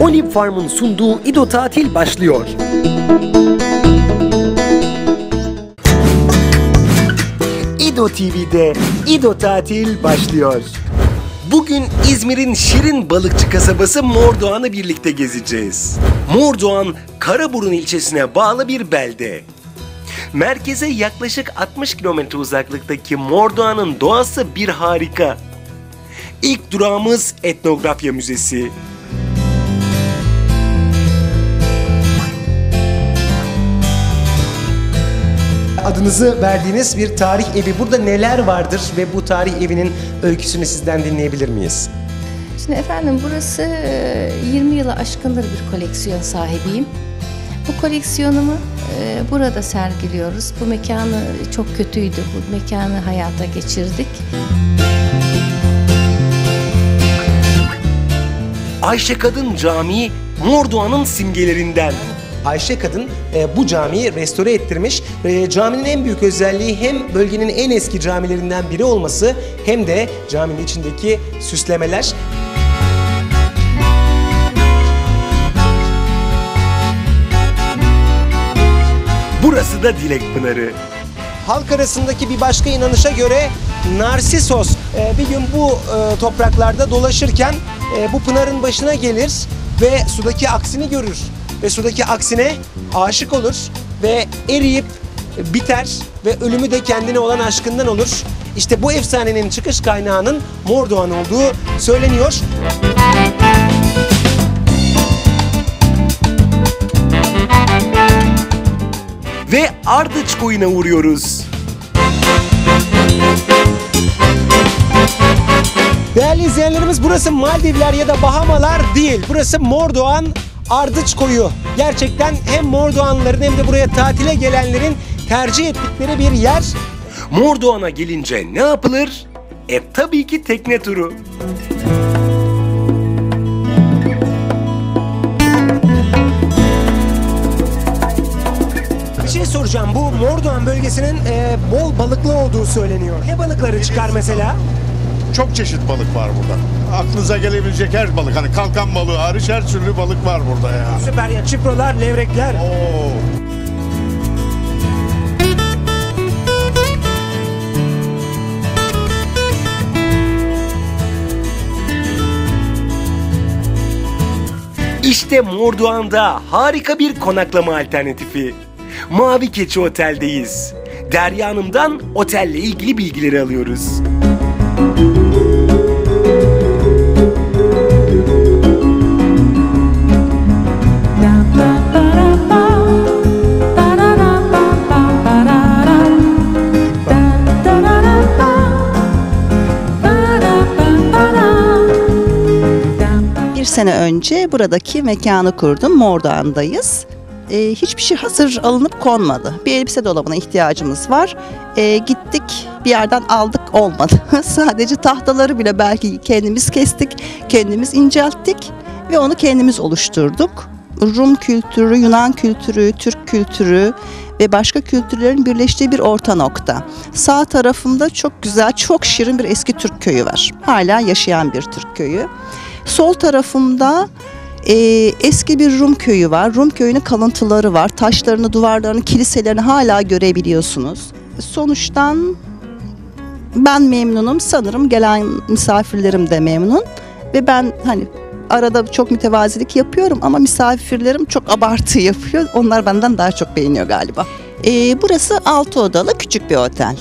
Olive Farm'ın sunduğu İdo Tatil başlıyor. İdo TV'de İdo Tatil başlıyor. Bugün İzmir'in şirin balıkçı kasabası Mordoğan'ı birlikte gezeceğiz. Mordoğan, Karaburun ilçesine bağlı bir belde. Merkeze yaklaşık 60 kilometre uzaklıktaki Mordoğan'ın doğası bir harika. İlk durağımız Etnografya Müzesi. Adınızı verdiğiniz bir tarih evi. Burada neler vardır ve bu tarih evinin öyküsünü sizden dinleyebilir miyiz? Şimdi efendim burası e, 20 yılı aşkındır bir koleksiyon sahibiyim. Bu koleksiyonumu e, burada sergiliyoruz. Bu mekanı çok kötüydü. Bu mekanı hayata geçirdik. Ayşe Kadın Camii Mordoğan'ın simgelerinden. Ayşe Kadın e, bu camiyi restore ettirmiş. E, caminin en büyük özelliği hem bölgenin en eski camilerinden biri olması hem de caminin içindeki süslemeler. Burası da Dilek Pınarı. Halk arasındaki bir başka inanışa göre Narsisos e, bir gün bu e, topraklarda dolaşırken e, bu pınarın başına gelir ve sudaki aksini görür. Ve sudaki aksine aşık olur ve eriyip biter ve ölümü de kendine olan aşkından olur. İşte bu efsanenin çıkış kaynağının Mordoğan olduğu söyleniyor. Ve Ardıç koyuna uğruyoruz. Değerli izleyenlerimiz burası Maldivler ya da Bahamalar değil. Burası Mordoğan Ardıç Koyu. Gerçekten hem Mordoğanlıların hem de buraya tatile gelenlerin tercih ettikleri bir yer. Mordoğan'a gelince ne yapılır? E tabii ki tekne turu. Bir şey soracağım. Bu Mordoğan bölgesinin e, bol balıklı olduğu söyleniyor. Ne balıkları çıkar mesela? Çok çeşit balık var burada. Aklınıza gelebilecek her balık. Hani kalkan balığı hariç her türlü balık var burada ya. Süper ya. Çiprolar, levrekler. Oo. İşte Mordoğan'da harika bir konaklama alternatifi. Mavi Keçi Otel'deyiz. Derya Hanım'dan otelle ilgili bilgileri alıyoruz. Sene önce buradaki mekanı kurdum. Mordoğan'dayız. Ee, hiçbir şey hazır alınıp konmadı. Bir elbise dolabına ihtiyacımız var. Ee, gittik bir yerden aldık olmadı. Sadece tahtaları bile belki kendimiz kestik, kendimiz incelttik ve onu kendimiz oluşturduk. Rum kültürü, Yunan kültürü, Türk kültürü ve başka kültürlerin birleştiği bir orta nokta. Sağ tarafımda çok güzel, çok şirin bir eski Türk köyü var. Hala yaşayan bir Türk köyü. Sol tarafımda e, eski bir Rum köyü var. Rum köyünün kalıntıları var. Taşlarını, duvarlarını, kiliselerini hala görebiliyorsunuz. Sonuçtan ben memnunum. Sanırım gelen misafirlerim de memnun. Ve ben hani arada çok mütevazilik yapıyorum ama misafirlerim çok abartı yapıyor. Onlar benden daha çok beğeniyor galiba. E, burası altı odalı küçük bir otel.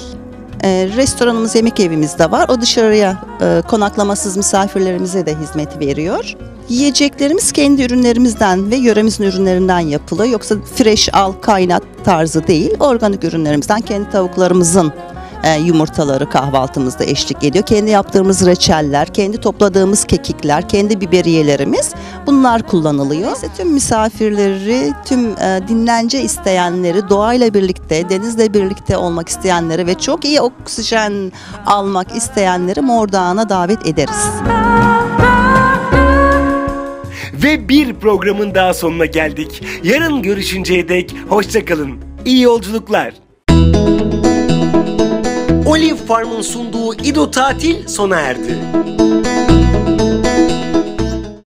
E, restoranımız, yemek evimiz de var. O dışarıya e, konaklamasız misafirlerimize de hizmet veriyor. Yiyeceklerimiz kendi ürünlerimizden ve yöremizin ürünlerinden yapılıyor. Yoksa fresh al kaynat tarzı değil. Organik ürünlerimizden kendi tavuklarımızın e, yumurtaları kahvaltımızda eşlik ediyor. Kendi yaptığımız reçeller, kendi topladığımız kekikler, kendi biberiyelerimiz bunlar kullanılıyor. İşte tüm misafirleri, tüm e, dinlence isteyenleri, doğayla birlikte, denizle birlikte olmak isteyenleri ve çok iyi oksijen almak isteyenleri Mordoğan'a davet ederiz. Ve bir programın daha sonuna geldik. Yarın görüşünceye dek hoşçakalın. İyi yolculuklar. Olive Farm'ın sunduğu İdo Tatil sona erdi.